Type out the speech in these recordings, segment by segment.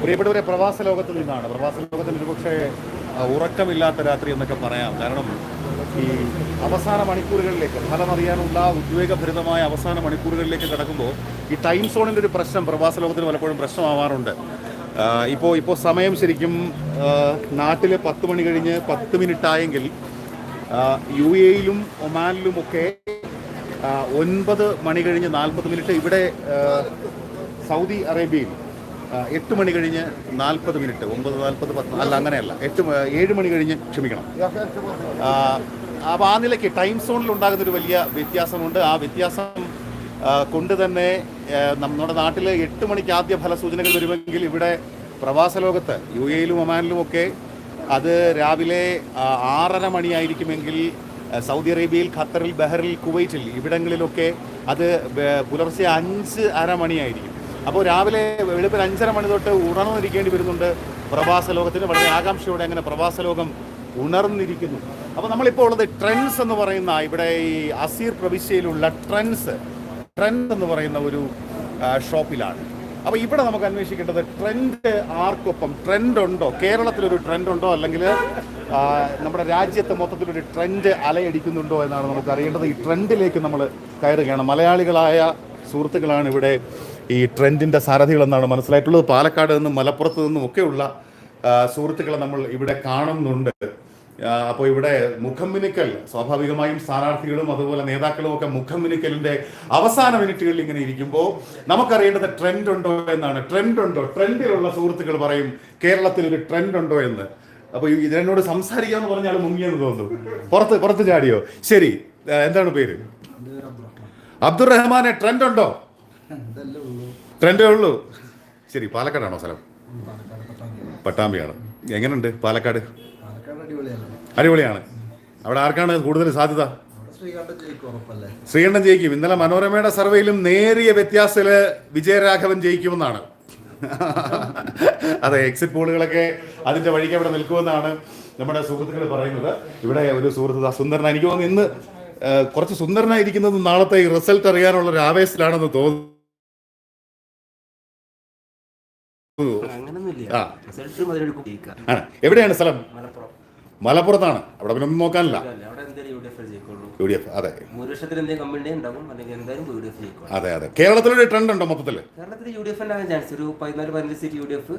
പ്രിയപ്പെട്ടവരെ പ്രവാസ ലോകത്തിൽ നിന്നാണ് പ്രവാസ ലോകത്തിൽ ഒരുപക്ഷെ ഉറക്കമില്ലാത്ത രാത്രി എന്നൊക്കെ പറയാം. കാരണം ഈ അവസാന മണിക്കൂറുകളിലേക്ക് ഫലം അറിയാനുള്ള ഉദ്വേഗഭരിതമായ അവസാന മണിക്കൂറുകളിലേക്ക് കിടക്കുമ്പോൾ ഈ ടൈം സോണിന്റെ ഒരു പ്രശ്നം പ്രവാസ ലോകത്തിന് പലപ്പോഴും പ്രശ്നമാവാറുണ്ട്. ഇപ്പോൾ ഇപ്പോൾ സമയം ശരിക്കും നാട്ടിൽ പത്ത് മണി കഴിഞ്ഞ് പത്ത് മിനിറ്റ് ആയെങ്കിൽ യു എയിലും ഒമാനിലുമൊക്കെ ആ, ഒൻപത് മണി കഴിഞ്ഞ് നാൽപ്പത് മിനിറ്റ് ഇവിടെ സൗദി അറേബ്യയിൽ എട്ട് മണി കഴിഞ്ഞ് നാൽപ്പത് മിനിറ്റ് ഒമ്പത് നാൽപ്പത് പത്ത് അല്ല അങ്ങനെയല്ല എട്ട് ഏഴ് മണി കഴിഞ്ഞ് ക്ഷമിക്കണം. അപ്പോൾ ആ നിലയ്ക്ക് ടൈം സോണിൽ ഉണ്ടാകുന്ന ഒരു വലിയ വ്യത്യാസമുണ്ട്. ആ വ്യത്യാസം കൊണ്ട് തന്നെ നമ്മുടെ നാട്ടിൽ എട്ട് മണിക്ക് ആദ്യ ഫലസൂചനകൾ വരുമെങ്കിൽ ഇവിടെ പ്രവാസ ലോകത്ത് യു എയിലും ഒമാനിലും ഒക്കെ അത് രാവിലെ ആറര മണിയായിരിക്കുമെങ്കിൽ സൗദി അറേബ്യയിൽ ഖത്തറിൽ ബഹറിൽ കുവൈറ്റിൽ ഇവിടങ്ങളിലൊക്കെ അത് പുലർച്ചെ അഞ്ച് അര മണിയായിരിക്കും. അപ്പോൾ രാവിലെ വെളുപ്പിൽ അഞ്ചര മണി തൊട്ട് ഉണർന്നിരിക്കേണ്ടി വരുന്നുണ്ട് പ്രവാസ ലോകത്തിന്. വളരെ ആകാംക്ഷയോടെ അങ്ങനെ പ്രവാസ ലോകം ഉണർന്നിരിക്കുന്നു. അപ്പോൾ നമ്മളിപ്പോൾ ഉള്ളത് ട്രെൻഡ്സ് എന്ന് പറയുന്ന ഇവിടെ ഈ അസീർ പ്രവിശ്യയിലുള്ള ട്രെൻഡ്സ്. ട്രെൻഡ് എന്ന് പറയുന്ന ഒരു ഷോപ്പിലാണ്. അപ്പോൾ ഇവിടെ നമുക്ക് അന്വേഷിക്കേണ്ടത് ട്രെൻഡ് ആർക്കൊപ്പം? ട്രെൻഡ് ഉണ്ടോ കേരളത്തിലൊരു ട്രെൻഡ് ഉണ്ടോ അല്ലെങ്കിൽ നമ്മുടെ രാജ്യത്ത് മൊത്തത്തിലൊരു ട്രെൻഡ് അലയടിക്കുന്നുണ്ടോ എന്നാണ് നമുക്ക് അറിയേണ്ടത്. ഈ ട്രെൻഡിലേക്ക് നമ്മൾ കയറുകയാണ്. മലയാളികളായ സുഹൃത്തുക്കളാണ് ഇവിടെ ഈ ട്രെൻഡിന്റെ സാരഥികളെന്നാണ് മനസ്സിലായിട്ടുള്ളത്. പാലക്കാട് നിന്നും മലപ്പുറത്ത് നിന്നും ഒക്കെയുള്ള സുഹൃത്തുക്കളെ നമ്മൾ ഇവിടെ കാണുന്നുണ്ട്. അപ്പോൾ ഇവിടെ മുഖം മിനുക്കൽ സ്വാഭാവികമായും സ്ഥാനാർത്ഥികളും അതുപോലെ നേതാക്കളും ഒക്കെ മുഖം മിനുക്കലിന്റെ അവസാന മിനിറ്റുകളിൽ ഇങ്ങനെ ഇരിക്കുമ്പോൾ നമുക്കറിയേണ്ടത് ട്രെൻഡ് ഉണ്ടോ എന്നാണ്. ട്രെൻഡ് ഉണ്ടോ ട്രെൻഡിലുള്ള സുഹൃത്തുക്കൾ പറയും കേരളത്തിൽ ഒരു ട്രെൻഡ് ഉണ്ടോ എന്ന് അപ്പോൾ ഇതിനോട് സംസാരിക്കാന്ന് പറഞ്ഞാൽ മുങ്ങിയെന്ന് തോന്നുന്നു. പുറത്ത് പുറത്ത് ചാടിയോ? ശരി എന്താണ് പേര്? അബ്ദുറഹ്മാനെ ട്രെൻഡ് ഉണ്ടോ ട്രെൻഡേ ഉള്ളൂ. ശരി പാലക്കാടാണോ സ്ഥലം? പട്ടാമ്പിയാണ്. എങ്ങനെയുണ്ട് പാലക്കാട്? അടിപൊളിയാണ്. അവിടെ ആർക്കാണ് കൂടുതൽ സാധ്യത? ശ്രീകണ്ഠൻ ജയിക്കും. ഇന്നലെ മനോരമയുടെ സർവേയിലും നേരിയ വ്യത്യാസത്തിൽ വിജയരാഘവൻ ജയിക്കുമെന്നാണ്. അതെ എക്സിറ്റ് പോളുകളൊക്കെ അതിന്റെ വഴിക്ക് അവിടെ നിൽക്കുമെന്നാണ് നമ്മുടെ സുഹൃത്തുക്കൾ പറയുന്നത്. ഇവിടെ ഒരു സുഹൃത്ത് സുന്ദരൻ. എനിക്ക് തോന്നുന്നു ഇന്ന് കുറച്ച് സുന്ദരനായിരിക്കുന്നത് നാളത്തെ ഈ റിസൾട്ട് അറിയാനുള്ള ഒരു ആവേശത്തിലാണെന്ന് തോന്നുന്നു. എവിടെയാണ് സ്ഥലം? മലപ്പുറം. മലപ്പുറത്താണ്. അവിടെ പിന്നെ ഒന്നും നോക്കാനില്ല. അതെ. അതെ അതെ. കേരളത്തിലൊരു ട്രെൻഡ് ഉണ്ടോ മൊത്തത്തിൽ കേരളത്തിൽ യു ഡി എഫ് ചാൻസ് ഒരു പതിനാല് പതിനഞ്ച് സീറ്റ് യു ഡി എഫ്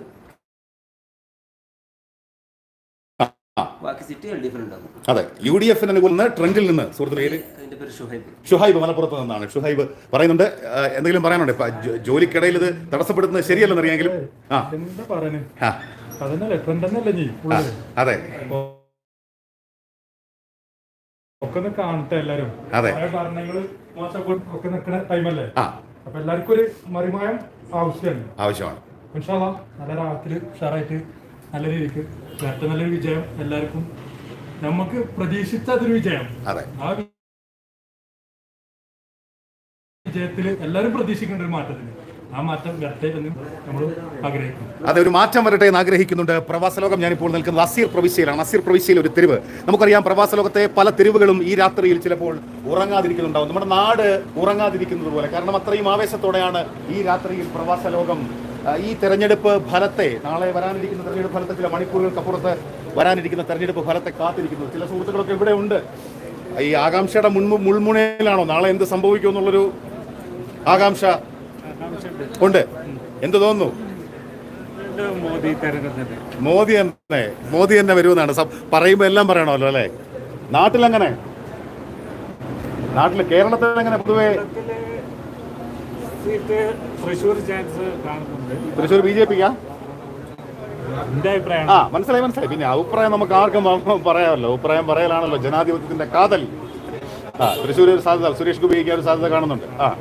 ആ. ബാക്കി സീറ്റ് എൽ ഡി എഫിന് ഉണ്ടാകും അതെ യു ഡി എഫിന് അനുകൂലം ട്രെൻഡിൽ നിന്ന് സുഹൃത്തുക്കളെ പേര് അതിന്റെ പേര് ഷുഹൈബ്. ഷുഹൈബ് മലപ്പുറത്ത് നിന്നാണ്. ഷുഹൈബ് പറയുന്നുണ്ട് എന്തെങ്കിലും പറയാനുണ്ട്? ജോലിക്കിടയിൽ ഇത് തടസ്സപ്പെടുന്നത് ശരിയല്ലെന്ന് അറിയാമെങ്കിലും. ആ. എന്താ പറയണേ? ആ. അതന്നല്ലേ ട്രെൻഡ് തന്നെയല്ലേ നീ ആ, അതെ. ഒക്കെ ഒന്ന് കാണട്ടെ എല്ലാരും. അതെ. കുറെ ഭരണങ്ങൾ മോശം ഒക്കെ ടൈമല്ലേ ആ. അപ്പൊ എല്ലാവർക്കും ഒരു മറിമായം ആവശ്യമാണ്. ആവശ്യമാണ്. നല്ല രാത്രി ഉഷാറായിട്ട് നല്ല രീതിക്ക് ഏറ്റവും നല്ലൊരു വിജയം എല്ലാവർക്കും. നമുക്ക് പ്രതീക്ഷിച്ച അതൊരു വിജയം ആ വിജയത്തിൽ എല്ലാരും പ്രതീക്ഷിക്കേണ്ട ഒരു മാറ്റത്തിന് ആ മാറ്റം വരട്ടെ എന്ന് നമ്മൾ ആഗ്രഹിക്കുന്നു. അതെ ഒരു മാറ്റം വരട്ടെ എന്ന് ആഗ്രഹിക്കുന്നുണ്ട് പ്രവാസ ലോകം. ഞാനിപ്പോൾ നിൽക്കുന്നത് അസീർ പ്രവിശ്യയിലാണ്. അസീർ പ്രവിശ്യയിൽ ഒരു തെരുവ്. നമുക്കറിയാം പ്രവാസ ലോകത്തെ പല തെരുവുകളും ഈ രാത്രിയിൽ ചിലപ്പോൾ ഉറങ്ങാതിരിക്കുന്നുണ്ടാവും. നമ്മുടെ നാട് ഉറങ്ങാതിരിക്കുന്നത് പോലെ കാരണം അത്രയും ആവേശത്തോടെയാണ് ഈ രാത്രിയിൽ പ്രവാസ ലോകം ഈ തെരഞ്ഞെടുപ്പ് ഫലത്തെ നാളെ വരാനിരിക്കുന്ന തെരഞ്ഞെടുപ്പ് ഫലത്തെ ചില മണിക്കൂറുകൾക്കപ്പുറത്ത് വരാനിരിക്കുന്ന തെരഞ്ഞെടുപ്പ് ഫലത്തെ കാത്തിരിക്കുന്നു. ചില സുഹൃത്തുക്കളൊക്കെ ഇവിടെ ഉണ്ട്. ഈ ആകാംക്ഷയുടെ മുൻപ് മുൾമുനയിലാണോ? നാളെ എന്ത് സംഭവിക്കും എന്നുള്ളൊരു ആകാംക്ഷ ഉണ്ട്. എന്ത് തോന്നുന്നു? മോദി മോദി തന്നെ. മോദി തന്നെ വരുമെന്നാണ്. പറയുമ്പോ എല്ലാം പറയണമല്ലോ അല്ലേ? നാട്ടിലെങ്ങനെ? നാട്ടിൽ കേരളത്തിൽ എങ്ങനെ പൊതുവെ സീറ്റ് തൃശ്ശൂർ ചാൻസ് കാണുന്നുണ്ട്. തൃശ്ശൂർ ബി ജെ പിക്കാ എന്റെ അഭിപ്രായം ആ മനസ്സിലായി മനസ്സിലായി. പിന്നെ അഭിപ്രായം നമുക്ക് ആർക്കും പ- പറയാമല്ലോ. അഭിപ്രായം പറയലാണല്ലോ ജനാധിപത്യത്തിന്റെ കാതൽ. ആ തൃശ്ശൂർ ഒരു സാധ്യത സുരേഷ് ഗോപിക്ക് ഒരു സാധ്യത കാണുന്നുണ്ട്. ആ.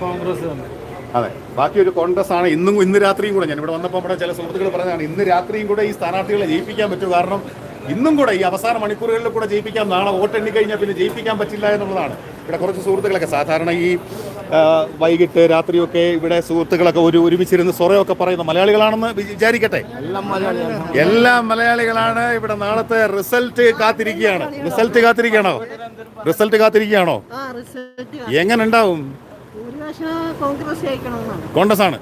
കോൺഗ്രസ് അതെ. ബാക്കി ഒരു കോൺഗ്രസ് ആണ്. ഇന്നും ഇന്ന് രാത്രിയും കൂടെ ഞാൻ ഇവിടെ വന്നപ്പോൾ ഇവിടെ ചില സുഹൃത്തുക്കൾ പറഞ്ഞതാണ് ഇന്ന് രാത്രിയും കൂടെ ഈ സ്ഥാനാർത്ഥികളെ ജയിപ്പിക്കാൻ പറ്റും. കാരണം ഇന്നും കൂടെ ഈ അവസാന മണിക്കൂറുകളിൽ കൂടെ ജയിപ്പിക്കാം നാളെ വോട്ട് എണ്ണിക്കഴിഞ്ഞാൽ പിന്നെ ജയിപ്പിക്കാൻ പറ്റില്ല എന്നുള്ളതാണ്. ഇവിടെ കുറച്ച് സുഹൃത്തുക്കളൊക്കെ സാധാരണ ഈ വൈകിട്ട് രാത്രിയൊക്കെ ഇവിടെ സുഹൃത്തുക്കളൊക്കെ ഒരു ഒരുമിച്ചിരുന്ന് സൊറയൊക്കെ പറയുന്ന മലയാളികളാണെന്ന് വിചാരിക്കട്ടെ? എല്ലാ മലയാളികളാണ്. ഇവിടെ നാളത്തെ റിസൾട്ട് കാത്തിരിക്കുകയാണ്. റിസൾട്ട് കാത്തിരിക്കുകയാണോ? റിസൾട്ട് കാത്തിരിക്കുകയാണോ? ആ റിസൾട്ട് എങ്ങനെ ഉണ്ടാവും കോൺഗ്രസ് ആണ്.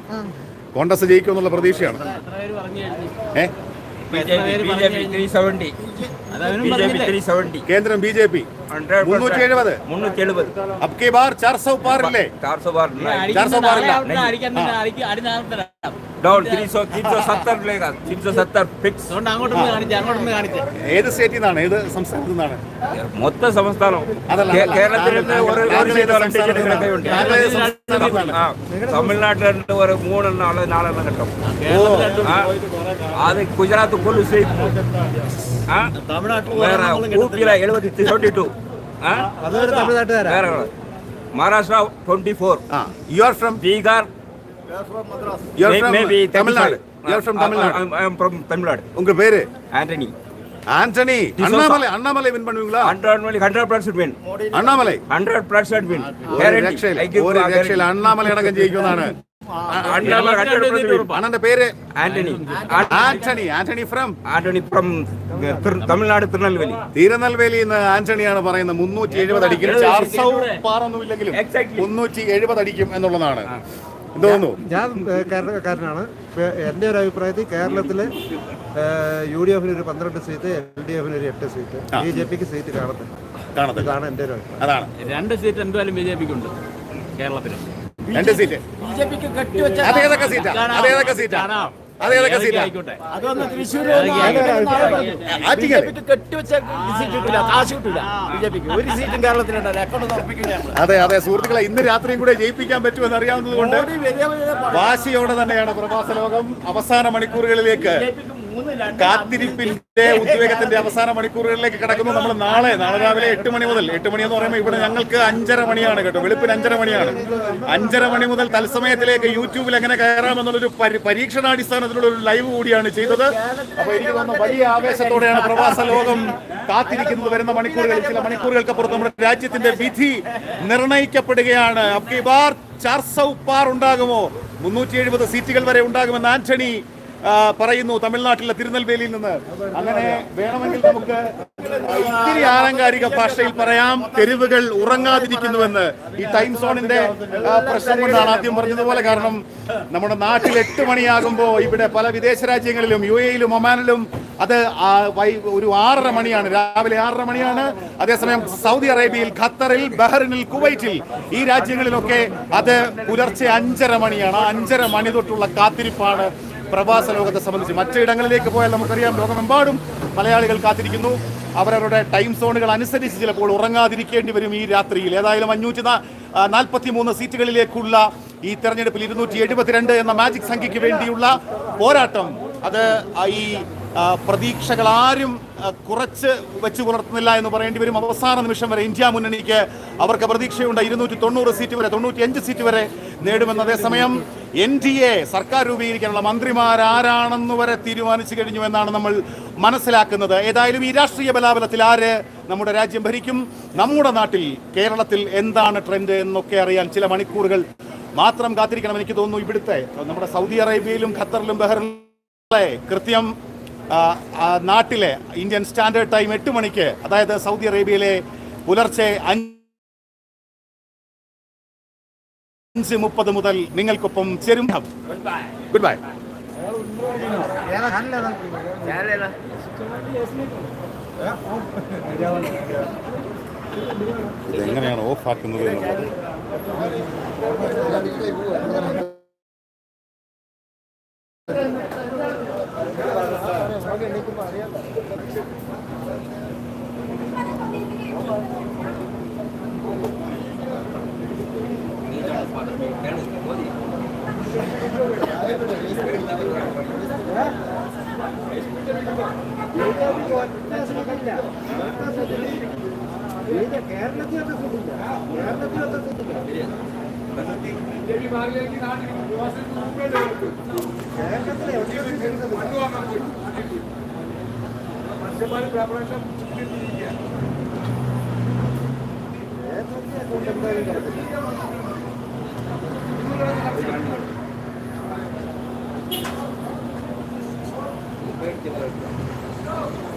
കോൺഗ്രസ് ജയിക്കും എന്നുള്ള പ്രതീക്ഷയാണ് ഏ? കേന്ദ്രം ബി ജെ പി. മുന്നൂറ്റി എഴുപത് മുന്നൂറ്റി എഴുപത് അബ്കി ബാർ ചാർ സോ പാറില്ലേ. ചാർ സോ പാർ ചാർ സോ പാറില്ല തമിഴ്നാട്ടിലുണ്ട് ഒരു മൂന്നെണ്ണം നാലെണ്ണം കിട്ടും. അത് ഗുജറാത്ത് ഫുൾ എഴുപത്തി Maharashtra twenty four you are from Bihar You are from maybe Tamil Nadu you are from Tamil Nadu from Tamil Nadu உங்க பேரு ஆண்டனி ஆண்டனி அண்ணாமலை அண்ணாமலை வின் பண்ணுவீங்களா ஹண்ட்ரட் மணி hundred percent win Annamalai hundred percent win ഒരു രക്ഷയില്ല ഒരു രക്ഷയില്ല അണ്ണാമലൈ അടക്കം ജയിക്കുമെന്നാണ് അണ്ണന്റെ പേര് ആന്റണി ആന്റണി ആന്റണി ഫ്രം ആന്റണി ഫ്രം തമിഴ്നാട് തിരുനെൽവേലി തിരുനെൽവേലി എന്ന് ആന്റണിയാണ് പറയുന്നത് മുന്നൂറ്റി എഴുപത് അടിക്കും ചാർസൗ പാറൊന്നുമില്ലെങ്കിലും Exactly. മുന്നൂറ്റി എഴുപത് അടിക്കും എന്നുള്ളതാണ് എന്ത് തോന്നുന്നു ഞാൻ കേരളക്കാരനാണ് എന്റെ ഒരു അഭിപ്രായത്തിൽ കേരളത്തിൽ യു ഡി എഫിന് ഒരു പന്ത്രണ്ട് സീറ്റ് എൽ ഡി എഫിന് ഒരു എട്ട് സീറ്റ്. ബി ജെ പിക്ക് സീറ്റ് കാണത്തില്ല. ഇതാണ് എന്റെ ഒരു അഭിപ്രായം. അതാണ്. രണ്ട് സീറ്റ് എന്തായാലും ബി ജെ പിക്ക് ഉണ്ട് കേരളത്തിൽ രണ്ട് സീറ്റ്. ബി ജെ പിക്ക് സീറ്റാ? അതേതൊക്കെ സീറ്റാ? ആയിക്കോട്ടെ അതൊന്ന് സീറ്റ്? അതെ അതെ സുഹൃത്തുക്കളെ ഇന്ന് രാത്രിയും കൂടെ ജയിപ്പിക്കാൻ പറ്റുമെന്ന് അറിയാവുന്നത് കൊണ്ട് വാശിയോടെ തന്നെയാണ് പ്രവാസ ലോകം. അവസാന മണിക്കൂറുകളിലേക്ക് കാത്തിരിപ്പിന്റെ ഉദ്വേഗത്തിന്റെ അവസാന മണിക്കൂറുകളിലേക്ക് കിടക്കുന്നു നമ്മൾ നാളെ നാളെ രാവിലെ എട്ട് മണി മുതൽ. എട്ട് മണി എന്ന് പറയുമ്പോൾ ഇവിടെ ഞങ്ങൾക്ക് അഞ്ചര മണിയാണ് കേട്ടോ. വെളുപ്പിന് അഞ്ചര മണിയാണ്. അഞ്ചര മണി മുതൽ തത്സമയത്തിലേക്ക് യൂട്യൂബിൽ എങ്ങനെ കയറാമെന്നുള്ളൊരു പരി- പരീക്ഷണാടിസ്ഥാനത്തിലുള്ള ഒരു ലൈവ് കൂടിയാണ് ചെയ്തത്. അപ്പൊ എനിക്ക് തോന്നുന്നു വലിയ ആവേശത്തോടെയാണ് പ്രവാസ ലോകം കാത്തിരിക്കുന്നത്. വരുന്ന മണിക്കൂറുകളിൽ ചില മണിക്കൂറുകൾക്കപ്പുറത്ത് നമ്മുടെ രാജ്യത്തിന്റെ വിധി നിർണയിക്കപ്പെടുകയാണ്. അബ്കി ബാർ ചാർസൗ പാർ ഉണ്ടാകുമോ? മുന്നൂറ്റി എഴുപത് സീറ്റുകൾ വരെ ഉണ്ടാകുമെന്ന് ആന്റണി പറയുന്നു തമിഴ്നാട്ടിലെ തിരുനെൽവേലിയിൽ നിന്ന്. അങ്ങനെ വേണമെങ്കിൽ നമുക്ക് ഇത്തിരി ആലങ്കാരിക ഭാഷയിൽ പറയാം. തെരുവുകൾ ഉറങ്ങാതിരിക്കുന്നുവെന്ന് ഈ ടൈം സോണിന്റെ പ്രശ്നം കൊണ്ടാണ് ആദ്യം പറഞ്ഞതുപോലെ. കാരണം നമ്മുടെ നാട്ടിൽ എട്ട് മണിയാകുമ്പോൾ ഇവിടെ പല വിദേശ രാജ്യങ്ങളിലും യു എയിലും ഒമാനിലും അത് ഒരു ആറര മണിയാണ് രാവിലെ ആറര മണിയാണ്. അതേസമയം സൗദി അറേബ്യയിൽ ഖത്തറിൽ ബഹ്റിനിൽ കുവൈറ്റിൽ ഈ രാജ്യങ്ങളിലൊക്കെ അത് പുലർച്ചെ അഞ്ചര മണിയാണ്. അഞ്ചര മണി തൊട്ടുള്ള കാത്തിരിപ്പാണ് പ്രവാസ ലോകത്തെ സംബന്ധിച്ച് മറ്റിടങ്ങളിലേക്ക് പോയാൽ നമുക്കറിയാം ലോകമെമ്പാടും മലയാളികൾ കാത്തിരിക്കുന്നു. അവരവരുടെ ടൈം സോണുകൾ അനുസരിച്ച് ചിലപ്പോൾ ഉറങ്ങാതിരിക്കേണ്ടി വരും ഈ രാത്രിയിൽ. ഏതായാലും അഞ്ഞൂറ്റി നാൽപ്പത്തി മൂന്ന് സീറ്റുകളിലേക്കുള്ള ഈ തെരഞ്ഞെടുപ്പിൽ ഇരുന്നൂറ്റി എഴുപത്തിരണ്ട് എന്ന മാജിക് സംഖ്യയ്ക്ക് വേണ്ടിയുള്ള പോരാട്ടം. അത് ഈ പ്രതീക്ഷകൾ ആരും കുറച്ച് വെച്ച് പുലർത്തുന്നില്ല എന്ന് പറയേണ്ടി വരും. അവസാന നിമിഷം വരെ ഇന്ത്യ മുന്നണിക്ക് അവർക്ക് പ്രതീക്ഷയുണ്ട്. ഇരുന്നൂറ്റി തൊണ്ണൂറ് സീറ്റ് വരെ തൊണ്ണൂറ്റി അഞ്ച് സീറ്റ് വരെ നേടുമെന്ന്. അതേസമയം എൻ ഡി എ സർക്കാർ രൂപീകരിക്കാനുള്ള മന്ത്രിമാരാരാണെന്ന് വരെ തീരുമാനിച്ചു കഴിഞ്ഞു എന്നാണ് നമ്മൾ മനസ്സിലാക്കുന്നത്. ഏതായാലും ഈ രാഷ്ട്രീയ ബലാബലത്തിൽ ആര് നമ്മുടെ രാജ്യം ഭരിക്കും? നമ്മുടെ നാട്ടിൽ കേരളത്തിൽ എന്താണ് ട്രെൻഡ് എന്നൊക്കെ അറിയാൻ ചില മണിക്കൂറുകൾ മാത്രം കാത്തിരിക്കണം എനിക്ക് തോന്നുന്നു ഇവിടുത്തെ നമ്മുടെ സൗദി അറേബ്യയിലും ഖത്തറിലും ബഹ്റിലും കൃത്യം നാട്ടിലെ ഇന്ത്യൻ സ്റ്റാൻഡേർഡ് ടൈം എട്ട് മണിക്ക് അതായത് സൗദി അറേബ്യയിലെ പുലർച്ചെ അഞ്ച് മുപ്പത് മുതൽ നിങ്ങൾക്കൊപ്പം ചേരും. ഗുഡ് ബൈ ഇതെങ്ങനെയാണ് ഓഫ് ആക്കുന്നത് കേരളത്തിലെ って言われ。